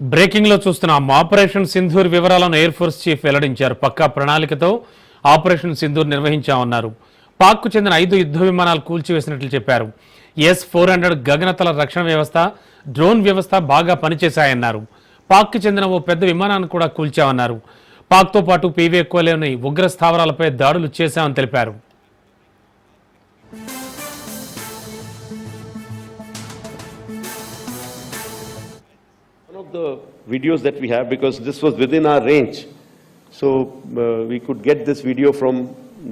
బ్రేకింగ్లో చూస్తున్నాం ఆపరేషన్ సింధూర్ వివరాలను air force chief వెల్లడించారు. పక్కా ప్రణాళికతో ఆపరేషన్ సింధూర్ నిర్వహించామన్నారు. పాక్కు చెందిన ఐదు యుద్ధ విమానాలు కూల్చివేసినట్లు చెప్పారు. ఎస్ ఫోర్ హండ్రెడ్ గగనతల రక్షణ వ్యవస్థ డ్రోన్ వ్యవస్థ బాగా పనిచేశాయన్నారు. పాక్కు చెందిన ఓ పెద్ద విమానాన్ని కూడా కూల్చామన్నారు. పాక్తో పాటు పీవీఎక్వలోని ఉగ్ర స్థావరాలపై దాడులు చేశామని తెలిపారు. The videos that we have, because this was within our range, so uh, we could get this video from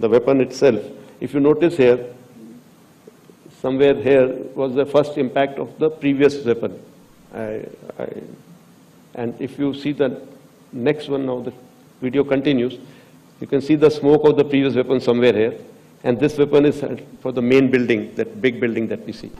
the weapon itself. If you notice here, somewhere here was the first impact of the previous weapon. I- I- And if you see the next one now, the video continues, you can see the smoke of the previous weapon somewhere here. And this weapon is for the main building, that big building that we see.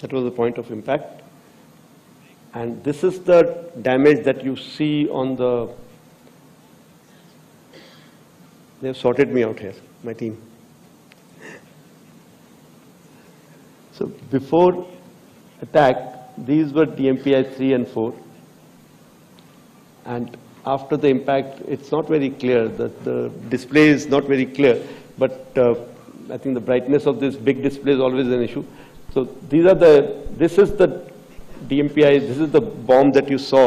That was the point of impact. And this is the damage that you see on the, they've sorted me out here, my team. So before attack, these were DMPI 3 and 4. And after the impact, it's not very clear, the, the display is not very clear, but uh, I think the brightness of this big display is always an issue. So these are the, this is the DMPI, this is the bomb that you saw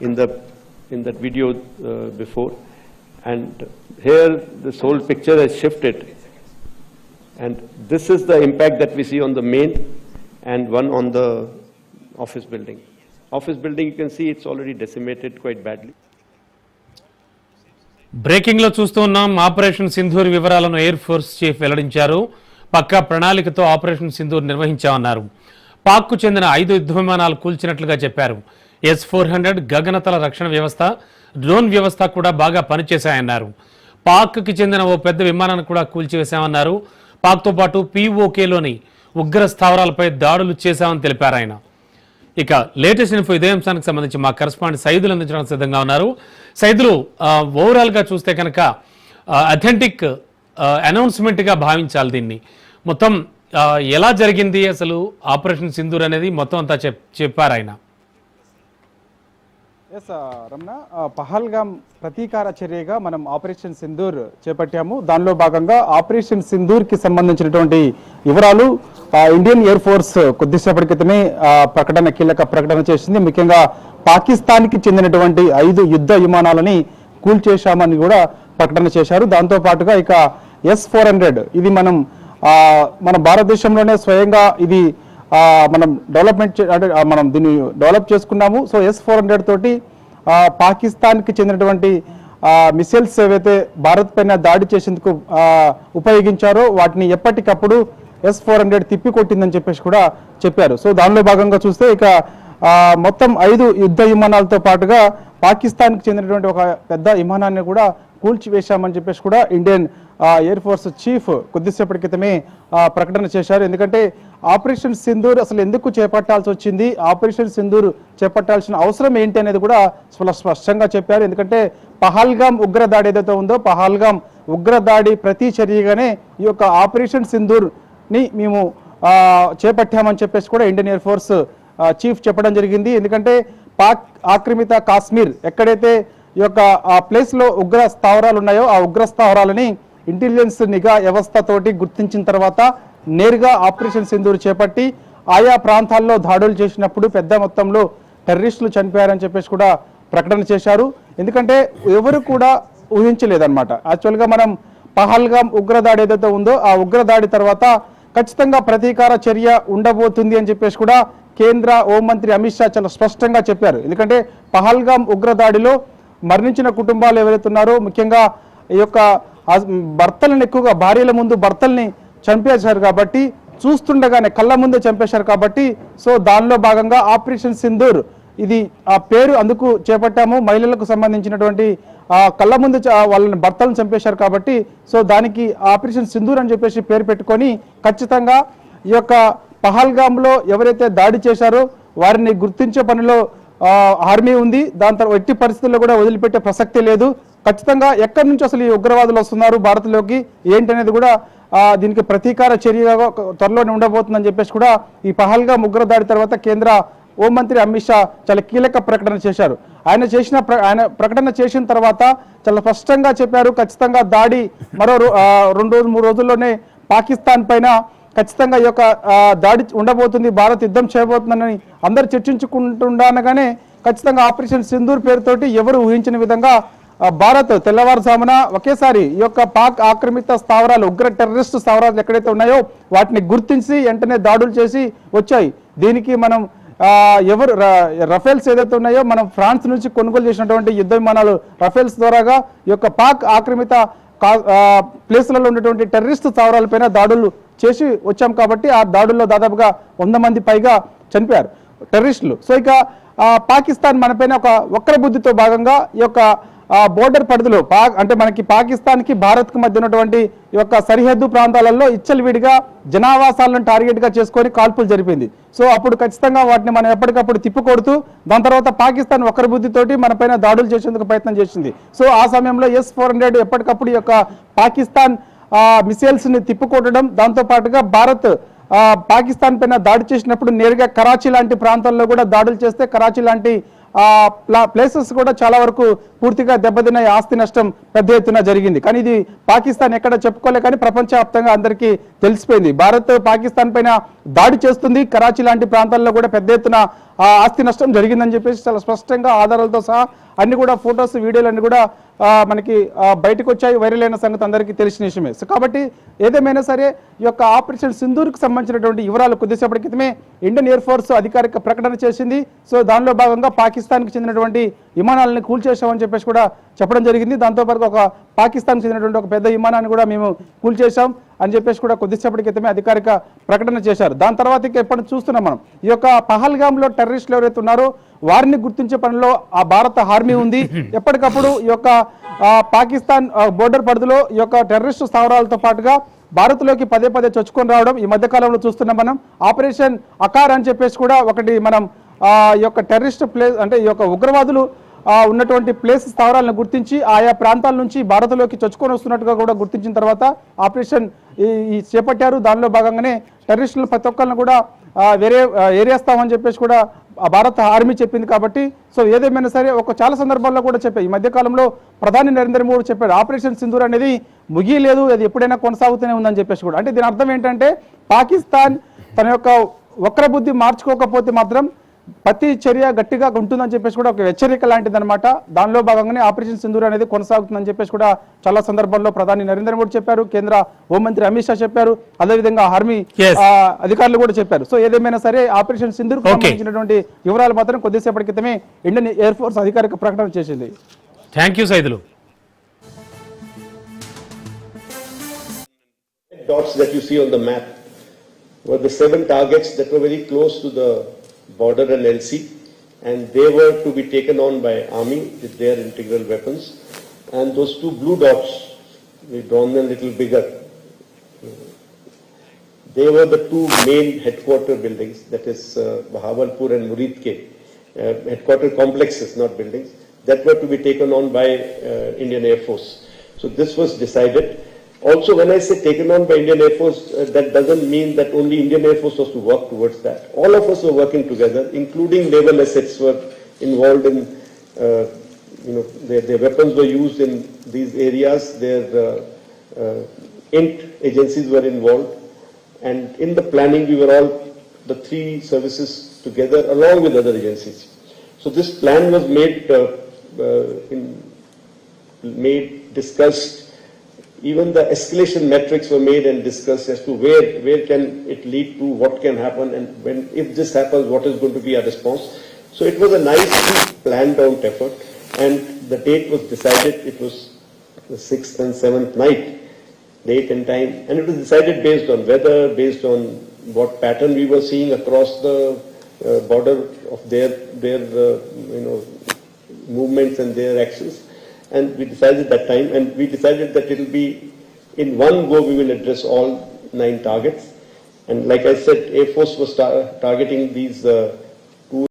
in the, in that video uh, before. And here, this whole picture has shifted. And this is the impact that we see on the main and one on the office building. Office building, you can see it's already decimated quite badly. Breaking లో చూస్తూ ఉన్నాం operation Sindoor వివరాలను air force chief వెల్లడించారు పక్కా ప్రణాళికతో operation Sindoor నిర్వహించామన్నారు. పాక్కు చెందిన ఐదు యుద్ధ విమానాలు కూల్చినట్లుగా చెప్పారు. ఎస్ ఫోర్ హండ్రెడ్ గగనతల రక్షణ వ్యవస్థ డ్రోన్ వ్యవస్థ కూడా బాగా పనిచేశాయన్నారు. పాక్కి చెందిన ఓ పెద్ద విమానాన్ని కూడా కూల్చివేశామన్నారు. పాక్తో పాటు పీఓకేలోని ఉగ్ర స్థావరాలపై దాడులు చేశామని తెలిపారు ఆయన. ఇక లేటెస్ట్ ఇన్ఫో ఇదే అంశానికి సంబంధించి మా కరస్పాండెంట్ సైదులు అందించడానికి సిద్ధంగా ఉన్నారు. సైదులు ఓవరాల్గా చూస్తే కనుక అథెంటిక్ అనౌన్స్మెంట్గా భావించాలి దీన్ని. మొత్తం ఎలా జరిగింది అసలు ఆపరేషన్ సింధూర్ అనేది మొత్తం అంతా చెప్ చెప్పారు ఆయన. ఎస్ రమణ పహల్గామ్ ప్రతీకార చర్యగా మనం ఆపరేషన్ సింధూర్ చేపట్టాము. దానిలో భాగంగా ఆపరేషన్ సింధూర్కి సంబంధించినటువంటి వివరాలు ఇండియన్ ఎయిర్ ఫోర్స్ కొద్దిసేపటి క్రితమే ప్రకటన కీలక ప్రకటన చేసింది. ముఖ్యంగా పాకిస్తాన్కి చెందినటువంటి ఐదు యుద్ధ విమానాలని కూల్చేశామని కూడా ప్రకటన చేశారు. దాంతో పాటుగా ఇక ఎస్ ఫోర్ హండ్రెడ్ ఇది మనం మన భారతదేశంలోనే స్వయంగా ఇది మనం డెవలప్మెంట్ అంటే మనం దీన్ని డెవలప్ చేసుకున్నాము. సో ఎస్ ఫోర్ హండ్రెడ్ తోటి పాకిస్తాన్కి చెందినటువంటి మిసైల్స్ ఏవైతే భారత్ పైన దాడి చేసేందుకు ఉపయోగించారో వాటిని ఎప్పటికప్పుడు ఎస్ ఫోర్ హండ్రెడ్ తిప్పి కొట్టిందని చెప్పేసి కూడా చెప్పారు. సో దానిలో భాగంగా చూస్తే ఇక మొత్తం ఐదు యుద్ధ విమానాలతో పాటుగా పాకిస్తాన్కి చెందినటువంటి ఒక పెద్ద విమానాన్ని కూడా కూల్చివేశామని చెప్పేసి కూడా ఇండియన్ ఎయిర్ ఫోర్స్ చీఫ్ కొద్దిసేపటి క్రితమే ప్రకటన చేశారు. ఎందుకంటే ఆపరేషన్ సింధూర్ అసలు ఎందుకు చేపట్టాల్సి వచ్చింది? ఆపరేషన్ సింధూర్ చేపట్టాల్సిన అవసరం ఏంటి అనేది కూడా స్పష్టంగా చెప్పారు. ఎందుకంటే పహల్గామ్ ఉగ్రదాడి ఏదైతే ఉందో పహల్గామ్ ఉగ్రదాడి ప్రతి చర్యగానే ఈ యొక్క ఆపరేషన్ సింధూర్ని మేము చేపట్టామని చెప్పేసి కూడా ఇండియన్ ఎయిర్ ఫోర్స్ చీఫ్ చెప్పడం జరిగింది. ఎందుకంటే పాక్ ఆక్రమిత కాశ్మీర్ ఎక్కడైతే ఈ యొక్క ఆ ప్లేస్లో ఉగ్ర స్థావరాలు ఉన్నాయో ఆ ఉగ్ర స్థావరాలని ఇంటెలిజెన్స్ నిఘా వ్యవస్థతోటి గుర్తించిన తర్వాత నేరుగా ఆపరేషన్ సింధూరు చేపట్టి ఆయా ప్రాంతాల్లో దాడులు చేసినప్పుడు పెద్ద మొత్తంలో టెర్రరిస్టులు చనిపోయారని చెప్పేసి కూడా ప్రకటన చేశారు. ఎందుకంటే ఎవరు కూడా ఊహించలేదన్నమాట. యాక్చువల్గా మనం పహల్గాం ఉగ్రదాడి ఏదైతే ఉందో ఆ ఉగ్రదాడి తర్వాత ఖచ్చితంగా ప్రతీకార చర్య ఉండబోతుంది అని చెప్పేసి కూడా కేంద్ర హోంమంత్రి అమిత్ షా చాలా స్పష్టంగా చెప్పారు. ఎందుకంటే పహల్గాం ఉగ్రదాడిలో మరణించిన కుటుంబాలు ఎవరైతే ఉన్నారో ముఖ్యంగా ఈ యొక్క భర్తలను ఎక్కువగా భార్యల ముందు భర్తల్ని చంపేశారు కాబట్టి చూస్తుండగానే కళ్ళ ముందే చంపేశారు కాబట్టి సో దానిలో భాగంగా ఆపరేషన్ సింధూర్ ఇది ఆ పేరు అందుకు చేపట్టాము. మహిళలకు సంబంధించినటువంటి ఆ కళ్ళ ముందు వాళ్ళని భర్తలను చంపేశారు కాబట్టి సో దానికి ఆపరేషన్ సింధూర్ అని చెప్పేసి పేరు పెట్టుకొని ఖచ్చితంగా ఈ యొక్క పహల్గామ్లో ఎవరైతే దాడి చేశారో వారిని గుర్తించే పనిలో ఆర్మీ ఉంది. దాని తర్వాత ఎట్టి పరిస్థితుల్లో కూడా వదిలిపెట్టే ప్రసక్తి లేదు. ఖచ్చితంగా ఎక్కడి నుంచి అసలు ఈ ఉగ్రవాదులు వస్తున్నారు భారత్లోకి ఏంటనేది కూడా దీనికి ప్రతీకార చర్యగా త్వరలోనే ఉండబోతుందని చెప్పేసి కూడా ఈ పహల్గామ్ ఉగ్రదాడి తర్వాత కేంద్ర హోంమంత్రి అమిత్ షా చాలా కీలక ప్రకటన చేశారు. ఆయన చేసిన ప్ర- ఆయన ప్రకటన చేసిన తర్వాత చాలా స్పష్టంగా చెప్పారు ఖచ్చితంగా దాడి మరో రో- రెండు రోజులు మూడు రోజుల్లోనే పాకిస్తాన్ పైన ఖచ్చితంగా ఈ యొక్క దాడి ఉండబోతుంది భారత్ యుద్ధం చేయబోతుందని అందరు చర్చించుకుంటుండగానే ఖచ్చితంగా ఆపరేషన్ సింధూర్ పేరుతోటి ఎవరు ఊహించిన విధంగా భారత్ తెల్లవారుజామున ఒకేసారి ఈ యొక్క పాక్ ఆక్రమిత స్థావరాలు ఉగ్ర టెర్రరిస్ట్ స్థావరాలు ఎక్కడైతే ఉన్నాయో వాటిని గుర్తించి వెంటనే దాడులు చేసి వచ్చాయి. దీనికి మనం ఎవరు ర- రఫేల్స్ ఏదైతే ఉన్నాయో మనం ఫ్రాన్స్ నుంచి కొనుగోలు చేసినటువంటి యుద్ధ విమానాలు రఫేల్స్ ద్వారాగా ఈ యొక్క పాక్ ఆక్రమిత కా- ప్లేసులలో ఉన్నటువంటి టెర్రరిస్ట్ స్థావరాలపైన దాడులు చేసి వచ్చాం కాబట్టి ఆ దాడుల్లో దాదాపుగా వంద మంది పైగా చనిపోయారు టెర్రరిస్టులు. సో ఇక పాకిస్తాన్ మనపైన ఒక వక్రబుద్ధితో భాగంగా ఈ యొక్క బోర్డర్ పరిధిలో పా అంటే మనకి పాకిస్తాన్కి భారత్కి మధ్య ఉన్నటువంటి యొక్క సరిహద్దు ప్రాంతాలలో ఇచ్చలవిడిగా జనావాసాలను టార్గెట్గా చేసుకొని కాల్పులు జరిపింది. సో అప్పుడు ఖచ్చితంగా వాటిని మనం ఎప్పటికప్పుడు తిప్పికొడుతూ దాని తర్వాత పాకిస్తాన్ ఒకరి బుద్ధితోటి మనపైన దాడులు చేసేందుకు ప్రయత్నం చేసింది. సో ఆ సమయంలో ఎస్ ఫోర్ హండ్రెడ్ ఎప్పటికప్పుడు ఈ యొక్క పాకిస్తాన్ మిసైల్స్ని తిప్పికొట్టడం దాంతో పాటుగా భారత్ పాకిస్తాన్ పైన దాడి చేసినప్పుడు నేరుగా కరాచీ లాంటి ప్రాంతాల్లో కూడా దాడులు చేస్తే కరాచీ లాంటి ప్లేసెస్ కూడా చాలా వరకు పూర్తిగా దెబ్బతిన్న ఆస్తి నష్టం పెద్ద ఎత్తున జరిగింది. కానీ ఇది పాకిస్తాన్ ఎక్కడ చెప్పుకోలే కానీ ప్రపంచవ్యాప్తంగా అందరికీ తెలిసిపోయింది. భారత్ పాకిస్తాన్ పైన దాడి చేస్తుంది. కరాచీ లాంటి ప్రాంతాల్లో కూడా పెద్ద ఎత్తున ఆస్తి నష్టం జరిగిందని చెప్పేసి చాలా స్పష్టంగా ఆధారాలతో సహా అన్ని కూడా ఫొటోస్ వీడియోలు అన్ని కూడా మనకి బయటకు వచ్చాయి వైరల్ అయిన సంగతి అందరికీ తెలిసిన విషయమే. సో కాబట్టి ఏదేమైనా సరే ఈ యొక్క ఆపరేషన్ సింధూర్కి సంబంధించినటువంటి వివరాలు కొద్దిసేపటి క్రితమే ఇండియన్ ఎయిర్ ఫోర్స్ అధికారిక ప్రకటన చేసింది. సో దానిలో భాగంగా పాకిస్తాన్కి చెందినటువంటి విమానాలను కూల్చేశామని చెప్పేసి కూడా చెప్పడం జరిగింది. దాంతోపాటు ఒక పాకిస్తాన్కి చెందినటువంటి ఒక పెద్ద విమానాన్ని కూడా మేము కూల్చేశాం. అని చెప్పేసి కూడా కొద్దిసేపటి క్రితమే అధికారిక ప్రకటన చేశారు. దాని తర్వాత ఇంకా ఎప్పటి చూస్తున్నాం మనం? ఈ యొక్క పహల్గామ్లో టెర్రరిస్టులు ఎవరైతే ఉన్నారో వారిని గుర్తించే పనిలో ఆ భారత ఆర్మీ ఉంది. ఎప్పటికప్పుడు ఈ యొక్క పాకిస్తాన్ బోర్డర్ పరిధిలో ఈ యొక్క టెర్రరిస్టు స్థావరాలతో పాటుగా భారత్లోకి పదే పదే చొచ్చుకొని రావడం ఈ మధ్యకాలంలో చూస్తున్నాం మనం. ఆపరేషన్ అకార్ అని చెప్పేసి కూడా ఒకటి మనం ఈ యొక్క టెర్రరిస్ట్ ప్లేస్ అంటే ఈ యొక్క ఉగ్రవాదులు ఉన్నటువంటి ప్లేస్ స్థావరాలను గుర్తించి ఆయా ప్రాంతాల నుంచి భారత్లోకి చొచ్చుకొని వస్తున్నట్టుగా కూడా గుర్తించిన తర్వాత ఆపరేషన్ ఈ చేపట్టారు. దానిలో భాగంగానే టెర్రరిస్టులు ప్రతి ఒక్కరిని కూడా వేరే ఆ, ఏరేస్తామని చెప్పేసి కూడా భారత ఆర్మీ చెప్పింది కాబట్టి సో ఏదేమైనా సరే ఒక చాలా సందర్భాల్లో కూడా చెప్పాయి ఈ మధ్యకాలంలో ప్రధాని నరేంద్ర మోడీ చెప్పాడు ఆపరేషన్ సింధూర్ అనేది ముగియలేదు అది ఎప్పుడైనా కొనసాగుతూనే ఉందని చెప్పేసి కూడా. అంటే దీని అర్థం ఏంటంటే పాకిస్తాన్ తన యొక్క వక్రబుద్ధి మార్చుకోకపోతే మాత్రం ప్రతి చర్య గట్టిగా ఉంటుందని చెప్పేసి కూడా ఒక హెచ్చరిక లాంటిది అనమాట దానిలో భాగంగానే ఆపరేషన్ సింధూర్ అనేది కొనసాగుతుందని చెప్పేసి కూడా చాలా సందర్భాల్లో ప్రధాని నరేంద్ర మోడీ చెప్పారు కేంద్ర హోంమంత్రి అమిత్ షా చెప్పారు అదేవిధంగా ఆర్మీ అధికారులు కూడా చెప్పారు. సో ఏదేమైనా సరే ఆపరేషన్ సింధూర్. సంబంధించినటువంటి వివరాలు మాత్రం కొద్దిసేపటి క్రితమే ఇండియన్ ఎయిర్ ఫోర్స్ అధికారిక ప్రకటన చేసింది. Thank you Saidulu dots that you see on the map were the seven targets that were very close to the border and LC, and they were to be taken on by army with their integral weapons. And those two blue dots, we've drawn them a little bigger. They were the two main headquarter buildings, that is uh, Bahawalpur and Muridke, uh, headquarter complexes, not buildings, that were to be taken on by uh, Indian Air Force. So this was decided. Also, when I say taken on by Indian Air Force, uh, that doesn't mean that only Indian Air Force was to work towards that. All of us were working together, including naval assets were involved in, uh, you know, their, their weapons were used in these areas, their uh, uh, int agencies were involved. And in the planning, we were all, the three services together along with other agencies. So this plan was made, uh, uh, in, made, discussed even the escalation metrics were made and discussed as to where, where can it lead to, what can happen, and when, if this happens, what is going to be our response. So it was a nicely planned out effort, and the date was decided, it was the sixth and seventh night, date and time, and it was decided based on weather, based on what pattern we were seeing across the uh, border of their, their, uh, you know, movements and their actions. And we decided that time, and we decided that it will be, in one go, we will address all nine targets. And like I said, Air Force was tar- targeting these uh,